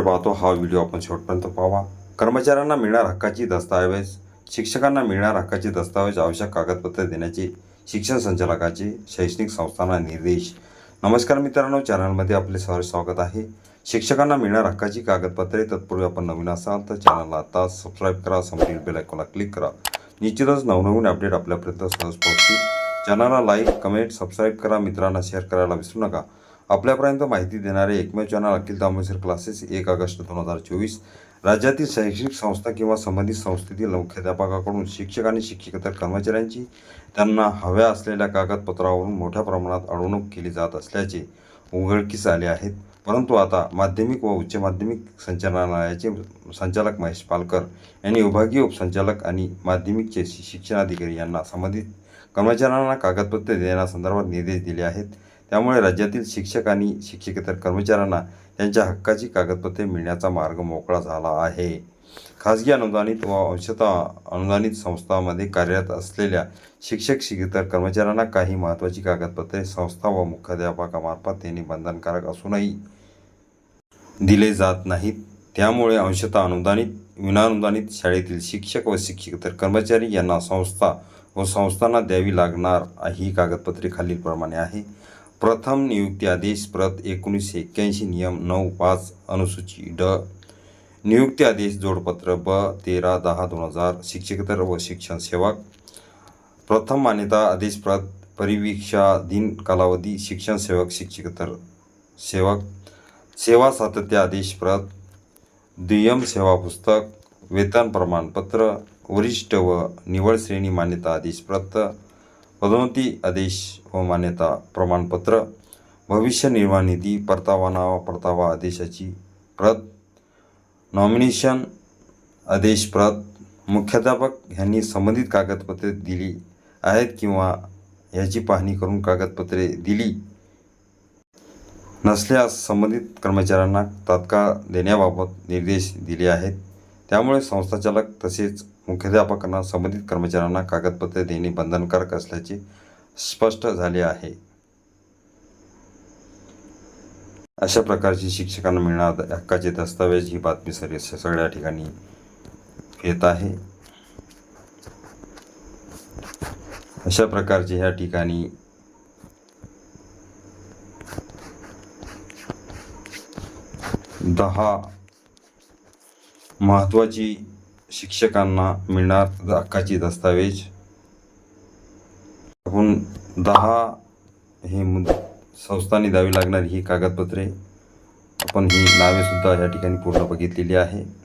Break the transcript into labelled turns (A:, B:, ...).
A: पाहतो. हा व्हिडिओ आपण शेवटपर्यंत पाहावा. कर्मचाऱ्यांना मिळणार हक्काची दस्तावेज शिक्षकांना मिळणार हक्काची दस्तावेज आवश्यक कागदपत्रे देण्याचे शिक्षण संचालकाचे शैक्षणिक संस्थांना निर्देश. नमस्कार मित्रांनो चॅनलमध्ये आपले सहर्ष स्वागत आहे. शिक्षकांना मिळणार हक्काची कागदपत्रे तत्पूर्वी आपण नवीन असाल तर चॅनलला आता सबस्क्राईब करा समोरील बेल आयकॉनला क्लिक करा. निश्चितच नवनवीन अपडेट आपल्यापर्यंत सहज पोहोचतील. चॅनलला लाईक कमेंट सबस्क्राईब करा. मित्रांना शेअर करायला विसरू नका. आपल्यापर्यंत माहिती देणारे एकमेव चॅनल अखिल दामोदर क्लासेस एक ऑगस्ट दोन हजार चोवीस. राज्यातील शैक्षणिक संस्था किंवा संबंधित संस्थेतील मुख्याध्यापकाकडून शिक्षक आणि शिक्षकेतर कर्मचाऱ्यांची त्यांना हव्या असलेल्या कागदपत्रावरून मोठ्या प्रमाणात अडवणूक केली जात असल्याचे उघडकीस आले आहेत. परंतु आता माध्यमिक व उच्च माध्यमिक संचालनालयाचे संचालक महेश पालकर यांनी विभागीय उपसंचालक आणि माध्यमिकचे शि- शिक्षणाधिकारी यांना संबंधित कर्मचाऱ्यांना कागदपत्रे देण्यासंदर्भात निर्देश दिले आहेत. त्यामुळे राज्यातील शिक्षक आणि शिक्षकेतर कर्मचाऱ्यांना त्यांच्या हक्काची कागदपत्रे मिळण्याचा मार्ग मोकळा झाला आहे. खाजगी अनुदानित व अंशतः अनुदानित संस्थांमध्ये कार्यरत असलेल्या शिक्षक शिक्षकेतर कर्मचाऱ्यांना काही महत्त्वाची कागदपत्रे संस्था व मुख्याध्यापकामार्फत देणे बंधनकारक असूनही दिले जात नाहीत. त्यामुळे अंशतः अनुदानित विनाअनुदानित शाळेतील शिक्षक व शिक्षकेतर कर्मचारी यांना संस्था व संस्थांना द्यावी लागणार ही कागदपत्रे खालीलप्रमाणे आहे. प्रथम नियुक्ती आदेश प्रत एकोणीसशे एक्क्याऐंशी नियम नऊ पाच अनुसूची ड. नियुक्ती आदेश जोडपत्र ब तेरा दहा दोन हजार शिक्षकेतर व शिक्षण सेवक. प्रथम मान्यता आदेश प्रत परिवीक्षाधीन कालावधी शिक्षण सेवक शिक्षकेतर सेवक. सेवा सातत्य आदेश प्रत दुय्यम सेवा पुस्तक. वेतन प्रमाणपत्र. वरिष्ठ व निवड श्रेणी मान्यता आदेश प्रत पदोन्नती आदेश व मान्यता प्रमाणपत्र भविष्य निर्वाह निधी परतावा नावा परतावा आदेशाची प्रत नॉमिनेशन आदेश प्रत मुख्याध्यापक यांनी संबंधित कागदपत्रे दिली आहेत किंवा याची पाहणी करून कागदपत्रे दिली नसल्यास संबंधित कर्मचाऱ्यांना तात्काळ देण्याबाबत निर्देश दिले आहेत. त्यामुळे संस्थाचालक तसेच मुख्याध्यापकांना संबंधित कर्मचाऱ्यांना कागदपत्रे देणे बंधनकारक असल्याचे स्पष्ट झाले आहे. अशा प्रकारची शिक्षकांना मिळणार हक्काचे दस्तावेज ही बातमी सर सगळ्या ठिकाणी येत आहे. अशा प्रकारचे ह्या ठिकाणी दहा महत्त्वाची शिक्षकांना मिळणार हक्काची दस्तावेज? आपण दहा हे मुद संस्थांनी द्यावी लागणारी ही कागदपत्रे. आपण ही नावेसुद्धा या ठिकाणी पूर्ण बघितलेली आहे.